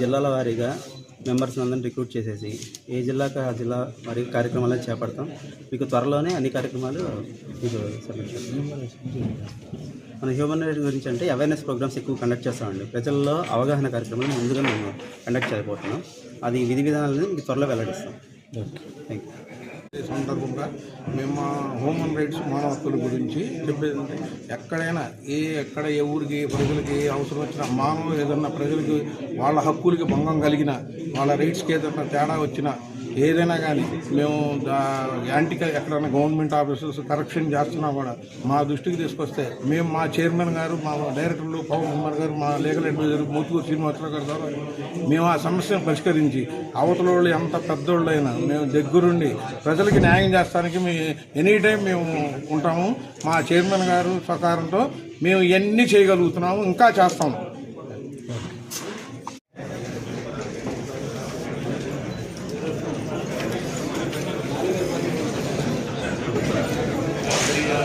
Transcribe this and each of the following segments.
జిల్లాల వారీగా మెంబర్స్ అందరిని రిక్రూట్ చేసేసి ఏ జిల్లాకు ఆ జిల్లా వారి కార్యక్రమాలను చేపడతాం. మీకు త్వరలోనే అన్ని కార్యక్రమాలు మీకు సబ్మిట్ చేస్తాం. మన హ్యూమన్ రైట్స్ గురించి అంటే అవేర్నెస్ ప్రోగ్రామ్స్ ఎక్కువ కండక్ట్ చేస్తామండి. ప్రజల్లో అవగాహన కార్యక్రమాలు ముందుగా మేము కండక్ట్ చేయబోతున్నాం. అది విధి విధానాలను మీకు త్వరలో వెల్లడిస్తాం. థ్యాంక్ యూ సందర్భంగా మేము మా హ్యూమన్ రైట్స్ మానవ హక్కుల గురించి చెప్పేది అంటే ఎక్కడైనా ఏ ఎక్కడ ఏ ఊరికి ప్రజలకి ఏ అవసరం వచ్చినా మానవ ఏదన్నా ప్రజలకి వాళ్ళ హక్కులకి భంగం కలిగిన వాళ్ళ రైట్స్కి ఏదన్నా తేడా వచ్చినా ఏదైనా కానీ మేము దా- యాంటీగా ఎక్కడైనా గవర్నమెంట్ ఆఫీసర్స్ కరెక్షన్ చేస్తున్నా కూడా మా దృష్టికి తీసుకొస్తే మేము మా చైర్మన్ గారు మా డైరెక్టర్లు పవన్ కుమార్ గారు మా లీగల్ అడ్వైజర్ మూతుకూరు శ్రీనివాసరావు గారు ద్వారా మేము ఆ సమస్యను పరిష్కరించి అవతల వాళ్ళు ఎంత పెద్దోళ్ళైనా మేము దగ్గరుండి ప్రజలకి న్యాయం చేస్తానికి మీ ఎనీ టైం మేము ఉంటాము. మా చైర్మన్ గారు సహకారంతో మేము ఇవన్నీ చేయగలుగుతున్నాము ఇంకా చేస్తాము.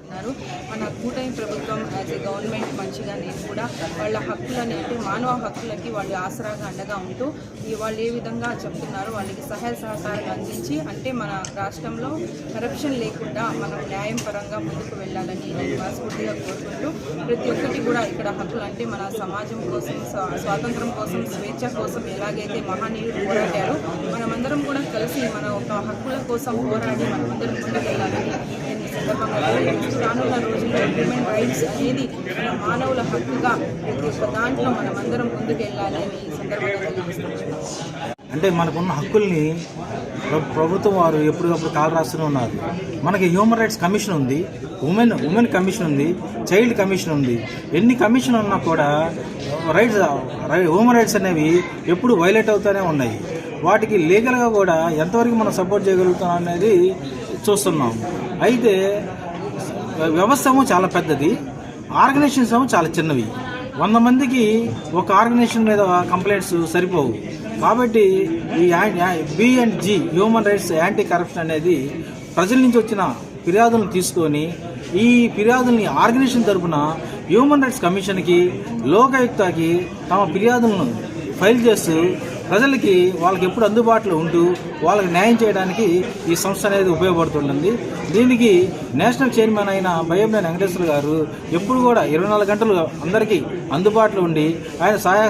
ఉన్నారు మన కూటమి ప్రభుత్వం యాజ్ ఏ గవర్నమెంట్ మంచిగా నేను కూడా వాళ్ళ హక్కులని అంటే మానవ హక్కులకి వాళ్ళు ఆసరాగా అండగా ఉంటూ వాళ్ళు ఏ విధంగా చెప్తున్నారు వాళ్ళకి సహాయ సహకారాలు అందించి అంటే మన రాష్ట్రంలో కరప్షన్ లేకుండా మనం న్యాయం పరంగా ముందుకు వెళ్ళాలని నేను మనస్ఫూర్తిగా కోరుకుంటూ ప్రతి ఒక్కటి కూడా ఇక్కడ హక్కులు అంటే మన సమాజం కోసం స్వా- స్వాతంత్రం కోసం స్వేచ్ఛ కోసం ఎలాగైతే మహనీయులు పోరాడారో మనమందరం కూడా కలిసి మన ఒక హక్కుల కోసం పోరాడి మనమందరం ముందుకు వెళ్ళాలి నేను ఈ సందర్భంగా తెలియజేస్తూ రానున్న రోజుల్లో హ్యూమన్ రైట్స్ అనేది మన మానవుల హక్కుగా ప్రతి ఒక్క దాంట్లో మనం అందరం ముందుకెళ్ళాలి అని ఈ సందర్భంగా అంటే మనకున్న హక్కుల్ని ప్రభుత్వం వారు ఎప్పటికప్పుడు కాలు రాస్తూనే ఉన్నారు. మనకి హ్యూమన్ రైట్స్ కమిషన్ ఉంది ఉమెన్ ఉమెన్ కమిషన్ ఉంది చైల్డ్ కమిషన్ ఉంది. ఎన్ని కమిషన్ ఉన్నా కూడా రైట్స్ రై- హ్యూమన్ రైట్స్ అనేవి ఎప్పుడు వైలేట్ అవుతూనే ఉన్నాయి. వాటికి లీగల్గా కూడా ఎంతవరకు మనం సపోర్ట్ చేయగలుగుతాం అనేది చూస్తున్నాం. అయితే వ్యవస్థ చాలా పెద్దది. ఆర్గనైజేషన్స్ చాలా చిన్నవి. వంద మందికి ఒక ఆర్గనైజేషన్ మీద కంప్లైంట్స్ సరిపోవు. కాబట్టి ఈ B and G human rights anti corruption అనేది ప్రజల నుంచి వచ్చిన ఫిర్యాదులను తీసుకొని ఈ ఫిర్యాదుల్ని ఆర్గనైజేషన్ తరపున హ్యూమన్ రైట్స్ కమిషన్కి లోకాయుక్తకి తమ ఫిర్యాదులను ఫైల్ చేస్తూ ప్రజలకి వాళ్ళకి ఎప్పుడు అందుబాటులో ఉంటూ వాళ్ళకి న్యాయం చేయడానికి ఈ సంస్థ అనేది ఉపయోగపడుతుంటుంది. దీనికి నేషనల్ చైర్మన్ అయిన భయంనేని వెంకటేశ్వర గారు ఎప్పుడు కూడా ఇరవై నాలుగు గంటలు అందరికీ అందుబాటులో ఉండి ఆయన సహాయ